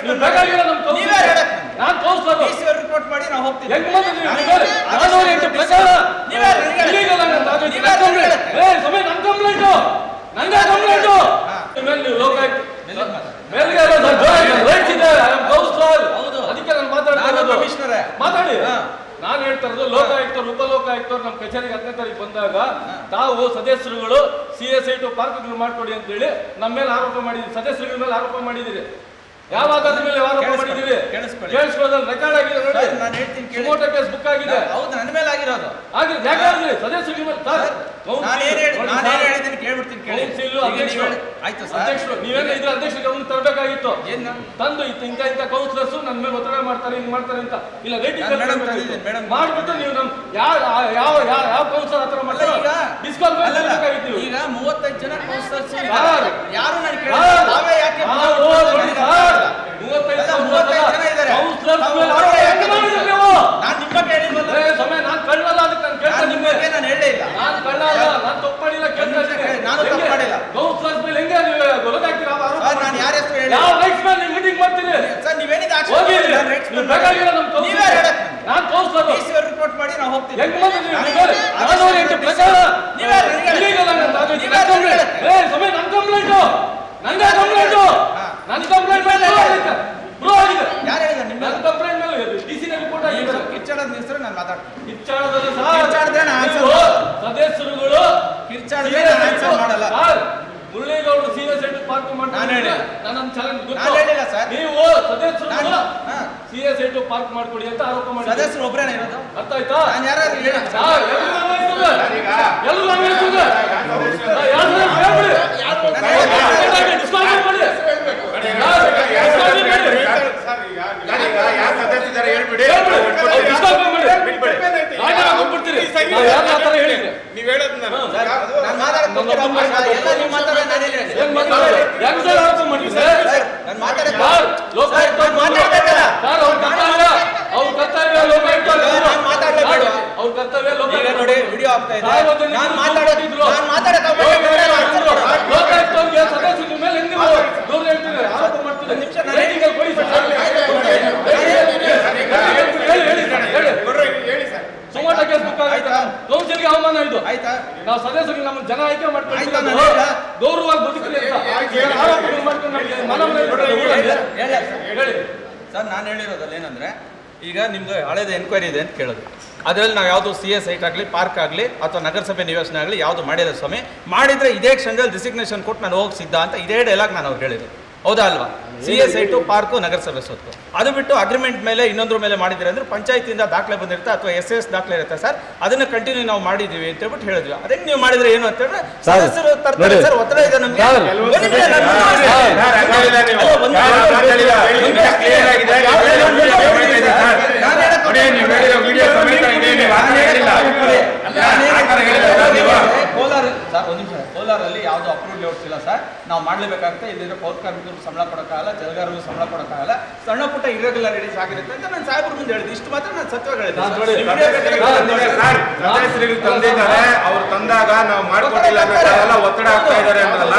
ನೀವು ಬೇಕಾಗಿಲ್ಲ ನಮ್ ಕೌನ್ಸಿಲರ್. ನೀವೇ ಹೇಳಕ್ ನಾನ್ ಮಾಡಿ ನಾವು ಹೋಗ್ತೀವಿ. ಹೆಂಗ್ ಬಂದಿದ್ರಿ ನೀವು? ನಾನು ಹೇಳಿ- ನಾನ್ನೂರ ಎಂಟು ಪ್ರಕಾರ ನೀವೇ illegal ಅದು ನೀವೇ. ಏ, ಸಮಯ ನನ್ ಕಂಪ್ಲೇಂಟ್ ನಂದೇ ಕಂಪ್ಲೇಂಟ್ ಹಾ. ಮೇಲೆ ನೀವು ಲೋಕಾಯುಕ್ತ ಮಾತಾಡಿ. ಮೇಲ್ಗೆ ಅಲ್ಲ ಜೋರಾಗಿ ಇದೆ. ಕೌನ್ಸಿಲರ್ ಹೌದು. ಅದಕ್ಕೆ ನಾನು ಮಾತಾಡ್ತಾ ನಾನು ಇರೋದು. ಮಾತಾಡಿ. ಹಾ. ನಾನು ಹೇಳ್ತಾ ಇರೋದು ಲೋಕಾಯುಕ್ತರು ಉಪಲೋಕಾಯುಕ್ತರು ನಮ್ಮ ಕಚೇರಿಗೆ ಹತ್ತನೇ ತಾರೀಕು ಬಂದಾಗ ತಾವು ಸದಸ್ಯರುಗಳು ಸಿ ಎಸ್ ಐ ಟು ಪಾರ್ಕ್ಗಳು ಮಾಡ್ಕೊಡಿ ಅಂತೇಳಿ ನಮ್ಮ ಮೇಲೆ ಆರೋಪ ಮಾಡಿದ್ರಿ ಸದಸ್ಯರುಗಳ ಮೇಲೆ ಆರೋಪ ಮಾಡಿದಿರಿ ಯಾವ ಅದ್ರ ಮೇಲೆ ಆರೋಪ ಮಾಡಿದಿರಿ ಕೇಳಿಸ್ಕೊಳ್ಳಿ. ಕೇಳಿಸ್ಕೊಳ್ಳೋದ್ರಲ್ಲಿ ರೆಕಾರ್ಡ್ ಆಗಿದೆ ನೋಡಿ. ನಾನು ಹೇಳ್ತೀನಿ ಕೇಳಿ. ಸುಮೋಟೋ ಕೇಸ್ ಬುಕ್ ಆಗಿದೆ. ಹೌದು ನನ್ನ ಮೇಲೆ ಆಗಿರೋದು. ಆಗಿದೆ. ಯಾಕೆ ಆಗಿಲ್ಲ ಸದಸ್ಯರಿಗೆ ಮೇಲೆ ಸರ್ ನಾನು ಏನು ಹೇಳಿ ನಾನು ಏನು ಹೇಳಿದ್ದೀನಿ ಕೇಳ್ಬಿಡ್ತೀನಿ ಕೇಳಿ. ಕೌನ್ಸಿಲ್ ನೀವು ಆಯ್ತು ಸರ್. ಅಧ್ಯಕ್ಷರು ನೀವೇನು ಇದ್ರ ಅಧ್ಯಕ್ಷರ ಗಮನ ತರಬೇಕಾಗಿತ್ತು. ಏನು ತಂದು ಇತ್ತು ಇಂಥ ಇಂಥ ಕೌನ್ಸಿಲರ್ಸ್ ನನ್ನ ಮೇಲೆ ಒತ್ತಡ ಮಾಡ್ತಾರೆ ಹಿಂಗ್ ಮಾಡ್ತಾರೆ ಅಂತ. ಇಲ್ಲ ನಾನು ಮೇಡಮ್ ಮೇಡಮ್ ಮಾಡ್ಬಿಟ್ಟು ನೀವು ನಮ್ ಯಾವ ಯಾವ ಯಾವ ಯಾವ ಕೌನ್ಸಿಲರ್ ಹತ್ರ ಮಾಡ್ತಾರೆ ಅಲ್ಲಲ್ಲ, ಮಾಡಬೇಕಾಗಿತ್ತು ಈಗ ಮೂವತ್ತೈದು ಜನ ಕೌನ್ಸಿಲರ್ಸ್ ಯಾರು? ಯಾರು ನಾನು ಕೇಳಿಲ್ಲ ನಾವೇ ಯಾಕೆ ಮೂವತ್ತೈದು ಅಲ್ಲ, ಮೂವತ್ತೈದು ಜನ ಇದ್ದಾರೆ. ಕೌನ್ಸಿಲರ್ಸ್ ನಾವು ಮೇಲೆ ಅವ್ರೇ ಹೆಂಗ್ ಮಾಡಿದ್ರಿ ನೀವು ನಾನು ನಿಮ್ಮ ಬಗ್ಗೆ ಹೇಳಿಲ್ವಲ್ಲ ಏ, ಸಮಯ ನಾನು ಕಳ್ಳಲ್ಲ ಅದಕ್ಕೆ ನಾನು ಕೇಳ್ತಾ ನಾನು ನಿಮ್ಮ ನಿಮ್ಗೆ ಬಗ್ಗೆ ನಾನು ಹೇಳೇ ಇಲ್ಲ ನಾನು ಕಳ್ಳ ಅಲ್ಲ ನಾನು ತಪ್ಪು ಮಾಡಿಲ್ಲ ಕೇಳ್ತಾ ಒಂದು ನಿಮಿಷ ಇದ್ದೀನಿ. ಕೇಳಿ, ನಾನು ತಪ್ಪು ಹೆಂಗೆ? ಮಾಡಿಲ್ಲ. ಕೌನ್ಸಿಲರ್ಸ್ ಮೇಲೆ ಹೆಂಗೆ ನೀವು ಗೊತ್ತಾಗ್ತೀರಾ ಆರೋಪ ಸರ್ ನಾನು ಯಾರ ಹೆಸರು ಹೇಳಿ. ರೈಟ್ಸ್ ಮೇಲೆ ನೀವು ಮೀಟಿಂಗ್ ಮಾಡ್ತೀರಿ ಸರ್ ನೀವೇನಿದೆ ಹೋಗಿ ನೀವು ಬೇಕಾಗಿಲ್ಲ ನಮ್ಮ ನೀವೇ ಕೌನ್ಸಿಲರ್ ಹೇಳಕ್ ನಾನು ಕೌನ್ಸಿಲರ್ ಡಿ ಸಿ ಅವ್ರು ರಿಪೋರ್ಟ್ ಮಾಡಿ ನಾವು ಹೋಗ್ತೀವಿ. ಹೆಂಗ್ ಬಂದಿದ್ರಿ ನಾನು ನೀವು? ಹೇಳಿ- ನಾನ್ನೂರ ಎಂಟು ಪ್ರಕಾರ ನೀವೇ ಹೇಳಿ. illegal ಆಗಿ ಅದು ನೀವೇ ನನ್ನ complaint. ಏ, ಸಮಯ ನನ್ ಕಂಪ್ಲೇಂಟ್ ನಂದೇ ಕಂಪ್ಲೇಂಟ್ ಹಾ. ನನ್ನ ಕಂಪ್ಲೇಂಟ್ ಮೇಲೆ ಆಗಿದೆ. ಯಾರು ನಿಮ್ಮ ಕಂಪ್ಲೇಂಟ್ ಮೇಲೆ ಡಿ ಸಿ ರಿಪೋರ್ಟ್ ಆಗಿದೆ. ಕಿಚ್ಚಾಡೋದ್ ಹೆಸರು ನಾನು ಮಾತಾಡ್ತೀನಿ. ಕಿಚ್ಚಾಡೋದಲ್ಲ ಕಿಚ್ಚಾಡ್ದೆ ನಾನು answer ನೀವು ಮಾಡಲ್ಲ. ಸದಸ್ಯರುಗಳು ನಾನು ಮಾಡಲ್ಲ. ಸರ್, ಪಾರ್ಕ್ ಮಾಡಿ ನಾನು ಹೇಳಿಲ್ಲ. ನನ್ನ ಚಾಲೆಂಜ್ ನಾನು ಹೇಳಿಲ್ಲ ಸರ್. ನೀವು ಸದಸ್ಯರುಗಳು ನಾನು- ಹಾ. ಸಿಎಸ್ ಏಟು ಪಾರ್ಕ್ ಮಾಡ್ಕೊಡಿ ಅಂತ ಆರೋಪ ಮಾಡಿ ಸದಸ್ಯರು ಒಬ್ಬರೇನ ಇರೋದು? ಅರ್ಥ ಆಯ್ತಾ ನಾನು ಯಾರು ಹೇಳಿ ಸರ್. ಸರ್, ಯಾರ್ದು ಹೇಳ್ಬಿಡಿ. ಹೇಳ್ಬಿಡಿ. ನಾವು ಯಾರ್ನ ಯಾಕೆ ಸರ್? ಆರೋಪ ಮಾತಾಡಕ್ ಸರ್, ಲೋಕಾಯುಕ್ತ ನಾನು ಮಾತಾಡ್ಬೇಕಲ್ಲ. ಸರ್, ಅವ್ರ ಕರ್ತವ್ಯ ಅವ್ರ ಕರ್ತವ್ಯ ಲೋಕಾಯುಕ್ತ ನಾನು ಮಾತಾಡ್ಬೇಡ. ಅವ್ರ ಕರ್ತವ್ಯ ಈಗ ಲೋಕಾಯುಕ್ತ ನೋಡಿ ವಿಡಿಯೋ ಆಗ್ತಾ ಇದೆ ಸಾರ್ವಜನಿಕರು ನಾನು ಮಾತಾಡೋದು ಇದ್ರು. ನಾನು ಮಾತಾಡಕ್ ಹೋಗ್ಬೇಡಿ. ಲೋಕಾಯುಕ್ತವ್ರಿಗೆ ಸದಸ್ಯರ ಮೇಲೆ ಹೆಂಗ್ ನೀವು ದೂರ ಹೇಳ್ತೀರಿ ಆರೋಪ ಮಾಡ್ತೀರಿ ನಿಮಿಷ ನಾನು- ರೇಟಿಂಗ್ ಅಲ್ಲಿ ಕೊಡಿ ಸರ್. ಹೇಳಿ ಹೇಳಿ ಸರ್, ಹೇಳಿ ಹೇಳಿ ಸರ್ ಸುಮಾಟ ಕೇಸ್ ಬುಕ್ ಆಯ್ತಾ ಆಯ್ತಾ? ಕೌನ್ಸಿಲ್ಗೆ ಅವಮಾನ ಇದು ಆಯ್ತಾ? ನಾವು ಸದಸ್ಯರು ನಮ್ಮ ಜನ ಆಯ್ಕೆ ಮಾಡ್ಕೊಂಡು ಗೌರವವಾಗಿ ಬದುಕಲಿ ಹೇಳಿ ಸರ್ ನಾನು ಹೇಳಿರೋದಲ್ಲ ಏನಂದ್ರೆ ಈಗ ನಿಮ್ದು ಹಳೇದು ಎನ್ಕ್ವೈರಿ ಇದೆ ಅಂತ ಕೇಳೋದು. ಅದರಲ್ಲಿ ನಾವು ಯಾವುದು ಸಿ ಎಸ್ ಐಟ್ ಆಗಲಿ ಪಾರ್ಕ್ ಆಗಲಿ ಅಥವಾ ನಗರಸಭೆ ನಿವೇಶನ ಆಗಲಿ ಯಾವುದು ಮಾಡಿಲ್ಲ ಸ್ವಾಮಿ. ಮಾಡಿದ್ರೆ ಇದೇ ಕ್ಷಣದಲ್ಲಿ ಡಿಸಿಗ್ನೇಷನ್ ಕೊಟ್ಟು ನಾನು ಹೋಗಿ ಸಿದ್ಧ ಅಂತ ಇದೇ ಡೈಲಾಗ್ ನಾನು ಅವ್ರು ಹೇಳಿದ್ದು. ಹೌದಾ ಅಲ್ವಾ ಸಿ ಎಸ್ ಐಟು ಪಾರ್ಕು ನಗರಸಭೆ ಸೊತ್ತು ಅದು ಬಿಟ್ಟು ಅಗ್ರಿಮೆಂಟ್ ಮೇಲೆ ಇನ್ನೊಂದ್ರ ಮೇಲೆ ಮಾಡಿದ್ರೆ ಅಂದ್ರೆ ಪಂಚಾಯತಿಯಿಂದ ದಾಖಲೆ ಬಂದಿರುತ್ತೆ ಅಥವಾ ಎಸ್ ಎಸ್ ದಾಖಲೆ ಇರುತ್ತೆ ಸರ್ ಅದನ್ನ ಕಂಟಿನ್ಯೂ ನಾವು ಮಾಡಿದೀವಿ ಅಂತ ಹೇಳ್ಬಿಟ್ಟು ಹೇಳಿದ್ವಿ ಅದಕ್ಕೆ ನೀವು ಮಾಡಿದ್ರೆ ಏನು ಅಂತ ಹೇಳಿದ್ರೆ ಸದಸ್ಯರು ತರ್ತಾರೆ ಸರ್ ಒತ್ತಡ ಇದೆ ನಮ್ಗೆ ಸರ್, ಬನ್ನಿ ಬಿಡಿ, ನಾನು ಮುಂದುವರಿಸ್ತೀನಿ. ಸರ್, ಹಂಗಾಗಿಲ್ಲ ನೀವು. ಅಲ್ಲ, ಒಂದು- ಯಾರು ಮಾತಾಡಿಲ್ಲ. ವಿಡಿಯೋ clear ಆಗಿದೆ. ನೀವು ಹೇಳಿರೋ ವಿಡಿಯೋ ಸಮೇತ ಇದೆ ಸರ್. ನಾನು ಹೇಳಕ್ ನೋಡಿ, ನೀವು ಹೇಳಿರೋ ವಿಡಿಯೋ ಸಮೇತ ಇದೆ. ನೀವು ಅದನ್ನ ಹೇಳಿಲ್ಲ. ಆ ಥರ ಹೇಳಿಲ್ಲ ಸರ್ ನೀವು. ಕೋಲಾರ ಸರ್ ಒಂದು ನಿಮಿಷ ಕೋಲಾರಲ್ಲಿ ಅಪ್ರೂವ್ ಲೇಔಟ್ಸ್ ಇಲ್ಲ ಸರ್. ನಾವು ಮಾಡಲೇಬೇಕಾಗುತ್ತೆ. ಇಲ್ಲಿರೋ ಪೌರ ಕಾರ್ಮಿಕರು ಸಂಬಳ ಕೊಡೋಕ್ಕಾಗಲ್ಲ ಜಲಗಾರರು ಸಂಬಳ ಕೊಡೋಕ್ಕಾಗಲ್ಲ. ಸಣ್ಣ ಪುಟ್ಟ ಇರೆಗ್ಯುಲಾರಿಟೀಸ್ ಆಗಿರುತ್ತೆ ಅಂತ ನಾನು ಸಾಹೇಬ್ರ ಮುಂದೆ ಹೇಳಿದೆ ಇಷ್ಟು ಮಾತ್ರ ನಾನು ಸತ್ಯವಾಗಿ ಹೇಳಿದೆ ತಂದಿದ್ದಾರೆ. ಅವ್ರು ತಂದಾಗ ನಾವು ಮಾಡ್ಕೊಟ್ಟಿಲ್ಲ ಒತ್ತಡ ಆಗ್ತಾ ಇದ್ದಾರೆ ಅಂತಲ್ಲ